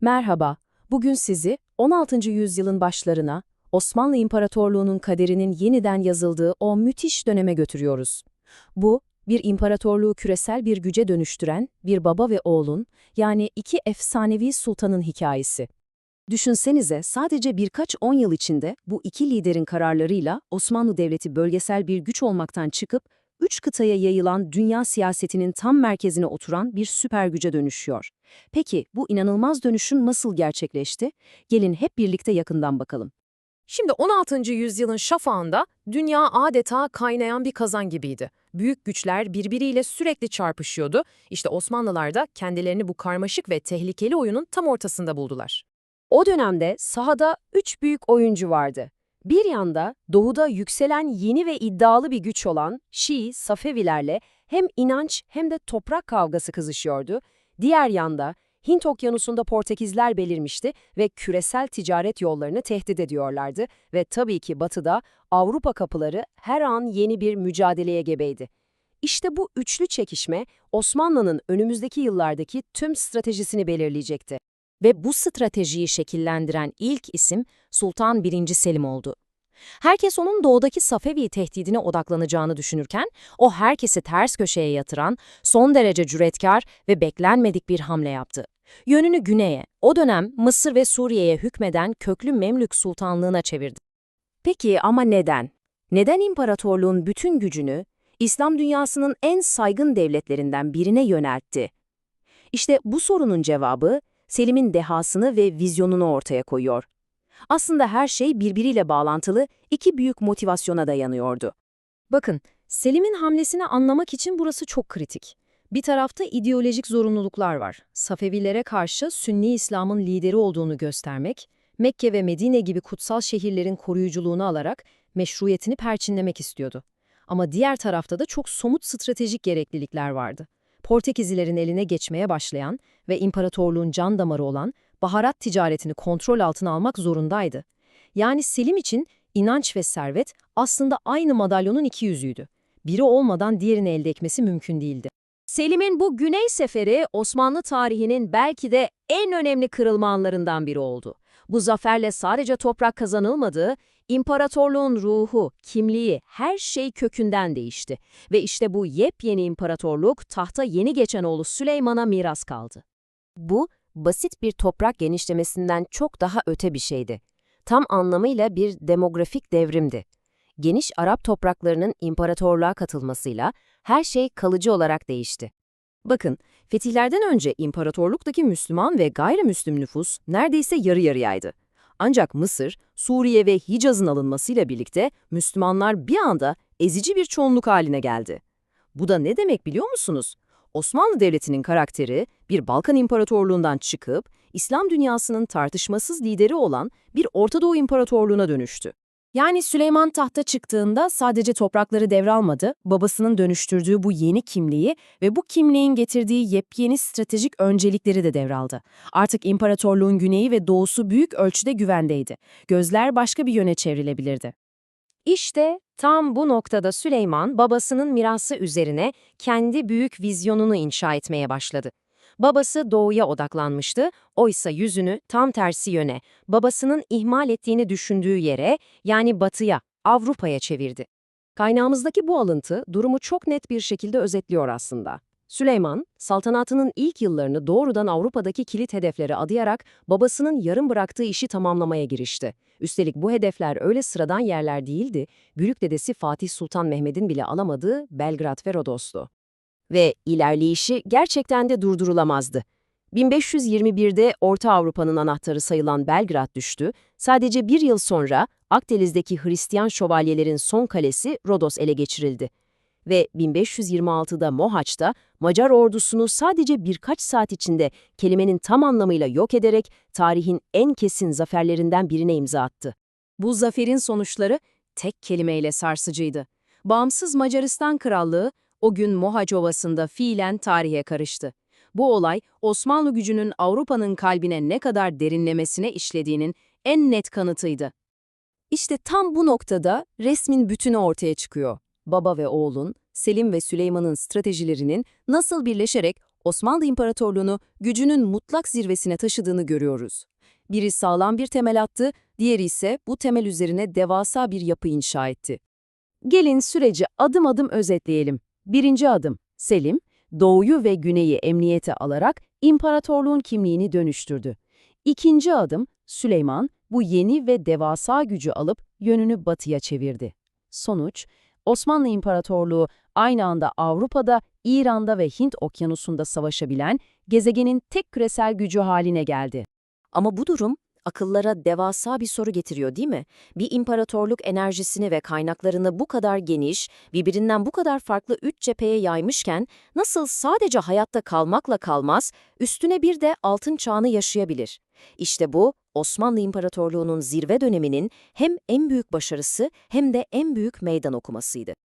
Merhaba, bugün sizi 16. yüzyılın başlarına, Osmanlı İmparatorluğu'nun kaderinin yeniden yazıldığı o müthiş döneme götürüyoruz. Bu, bir imparatorluğu küresel bir güce dönüştüren bir baba ve oğlun, yani iki efsanevi sultanın hikayesi. Düşünsenize sadece birkaç on yıl içinde bu iki liderin kararlarıyla Osmanlı Devleti bölgesel bir güç olmaktan çıkıp, üç kıtaya yayılan dünya siyasetinin tam merkezine oturan bir süper güce dönüşüyor. Peki bu inanılmaz dönüşüm nasıl gerçekleşti? Gelin hep birlikte yakından bakalım. Şimdi 16. yüzyılın şafağında dünya adeta kaynayan bir kazan gibiydi. Büyük güçler birbiriyle sürekli çarpışıyordu. İşte Osmanlılar da kendilerini bu karmaşık ve tehlikeli oyunun tam ortasında buldular. O dönemde sahada üç büyük oyuncu vardı. Bir yanda doğuda yükselen yeni ve iddialı bir güç olan Şii, Safevilerle hem inanç hem de toprak kavgası kızışıyordu. Diğer yanda Hint okyanusunda Portekizler belirmişti ve küresel ticaret yollarını tehdit ediyorlardı ve tabii ki batıda Avrupa kapıları her an yeni bir mücadeleye gebeydi. İşte bu üçlü çekişme Osmanlı'nın önümüzdeki yıllardaki tüm stratejisini belirleyecekti. Ve bu stratejiyi şekillendiren ilk isim Sultan 1. Selim oldu. Herkes onun doğudaki Safevi tehdidine odaklanacağını düşünürken, o herkesi ters köşeye yatıran, son derece cüretkar ve beklenmedik bir hamle yaptı. Yönünü güneye, o dönem Mısır ve Suriye'ye hükmeden köklü Memlük Sultanlığına çevirdi. Peki ama neden? Neden imparatorluğun bütün gücünü İslam dünyasının en saygın devletlerinden birine yöneltti? İşte bu sorunun cevabı Selim'in dehasını ve vizyonunu ortaya koyuyor. Aslında her şey birbiriyle bağlantılı iki büyük motivasyona dayanıyordu. Bakın, Selim'in hamlesini anlamak için burası çok kritik. Bir tarafta ideolojik zorunluluklar var. Safevilere karşı Sünni İslam'ın lideri olduğunu göstermek, Mekke ve Medine gibi kutsal şehirlerin koruyuculuğunu alarak meşruiyetini perçinlemek istiyordu. Ama diğer tarafta da çok somut stratejik gereklilikler vardı. Portekizlilerin eline geçmeye başlayan ve imparatorluğun can damarı olan baharat ticaretini kontrol altına almak zorundaydı. Yani Selim için inanç ve servet aslında aynı madalyonun iki yüzüydü. Biri olmadan diğerini elde etmesi mümkün değildi. Selim'in bu güney seferi Osmanlı tarihinin belki de en önemli kırılma anlarından biri oldu. Bu zaferle sadece toprak kazanılmadı, imparatorluğun ruhu, kimliği, her şey kökünden değişti. Ve işte bu yepyeni imparatorluk tahta yeni geçen oğlu Süleyman'a miras kaldı. Bu, basit bir toprak genişlemesinden çok daha öte bir şeydi. Tam anlamıyla bir demografik devrimdi. Geniş Arap topraklarının imparatorluğa katılmasıyla her şey kalıcı olarak değişti. Bakın, fetihlerden önce imparatorluktaki Müslüman ve gayrimüslim nüfus neredeyse yarı yarıyaydı. Ancak Mısır, Suriye ve Hicaz'ın alınmasıyla birlikte Müslümanlar bir anda ezici bir çoğunluk haline geldi. Bu da ne demek biliyor musunuz? Osmanlı Devleti'nin karakteri bir Balkan İmparatorluğundan çıkıp İslam dünyasının tartışmasız lideri olan bir Orta Doğu İmparatorluğu'na dönüştü. Yani Süleyman tahta çıktığında sadece toprakları devralmadı, babasının dönüştürdüğü bu yeni kimliği ve bu kimliğin getirdiği yepyeni stratejik öncelikleri de devraldı. Artık imparatorluğun güneyi ve doğusu büyük ölçüde güvendeydi. Gözler başka bir yöne çevrilebilirdi. İşte tam bu noktada Süleyman babasının mirası üzerine kendi büyük vizyonunu inşa etmeye başladı. Babası doğuya odaklanmıştı, oysa yüzünü tam tersi yöne, babasının ihmal ettiğini düşündüğü yere, yani batıya, Avrupa'ya çevirdi. Kaynağımızdaki bu alıntı durumu çok net bir şekilde özetliyor aslında. Süleyman, saltanatının ilk yıllarını doğrudan Avrupa'daki kilit hedeflere adayarak babasının yarım bıraktığı işi tamamlamaya girişti. Üstelik bu hedefler öyle sıradan yerler değildi, büyük dedesi Fatih Sultan Mehmet'in bile alamadığı Belgrad ve Rodos'tu. Ve ilerleyişi gerçekten de durdurulamazdı. 1521'de Orta Avrupa'nın anahtarı sayılan Belgrad düştü, sadece bir yıl sonra Akdeniz'deki Hristiyan şövalyelerin son kalesi Rodos ele geçirildi. Ve 1526'da Mohaç'ta Macar ordusunu sadece birkaç saat içinde kelimenin tam anlamıyla yok ederek tarihin en kesin zaferlerinden birine imza attı. Bu zaferin sonuçları tek kelimeyle sarsıcıydı. Bağımsız Macaristan Krallığı o gün Mohaç Ovası'nda fiilen tarihe karıştı. Bu olay Osmanlı gücünün Avrupa'nın kalbine ne kadar derinlemesine işlediğinin en net kanıtıydı. İşte tam bu noktada resmin bütünü ortaya çıkıyor. Baba ve oğlun, Selim ve Süleyman'ın stratejilerinin nasıl birleşerek Osmanlı İmparatorluğunu gücünün mutlak zirvesine taşıdığını görüyoruz. Biri sağlam bir temel attı, diğeri ise bu temel üzerine devasa bir yapı inşa etti. Gelin süreci adım adım özetleyelim. Birinci adım, Selim, doğuyu ve güneyi emniyete alarak imparatorluğun kimliğini dönüştürdü. İkinci adım, Süleyman, bu yeni ve devasa gücü alıp yönünü batıya çevirdi. Sonuç, Osmanlı İmparatorluğu aynı anda Avrupa'da, İran'da ve Hint okyanusunda savaşabilen gezegenin tek küresel gücü haline geldi. Ama bu durum akıllara devasa bir soru getiriyor değil mi? Bir imparatorluk enerjisini ve kaynaklarını bu kadar geniş, birbirinden bu kadar farklı üç cepheye yaymışken nasıl sadece hayatta kalmakla kalmaz, üstüne bir de altın çağını yaşayabilir? İşte bu Osmanlı İmparatorluğu'nun zirve döneminin hem en büyük başarısı hem de en büyük meydan okumasıydı.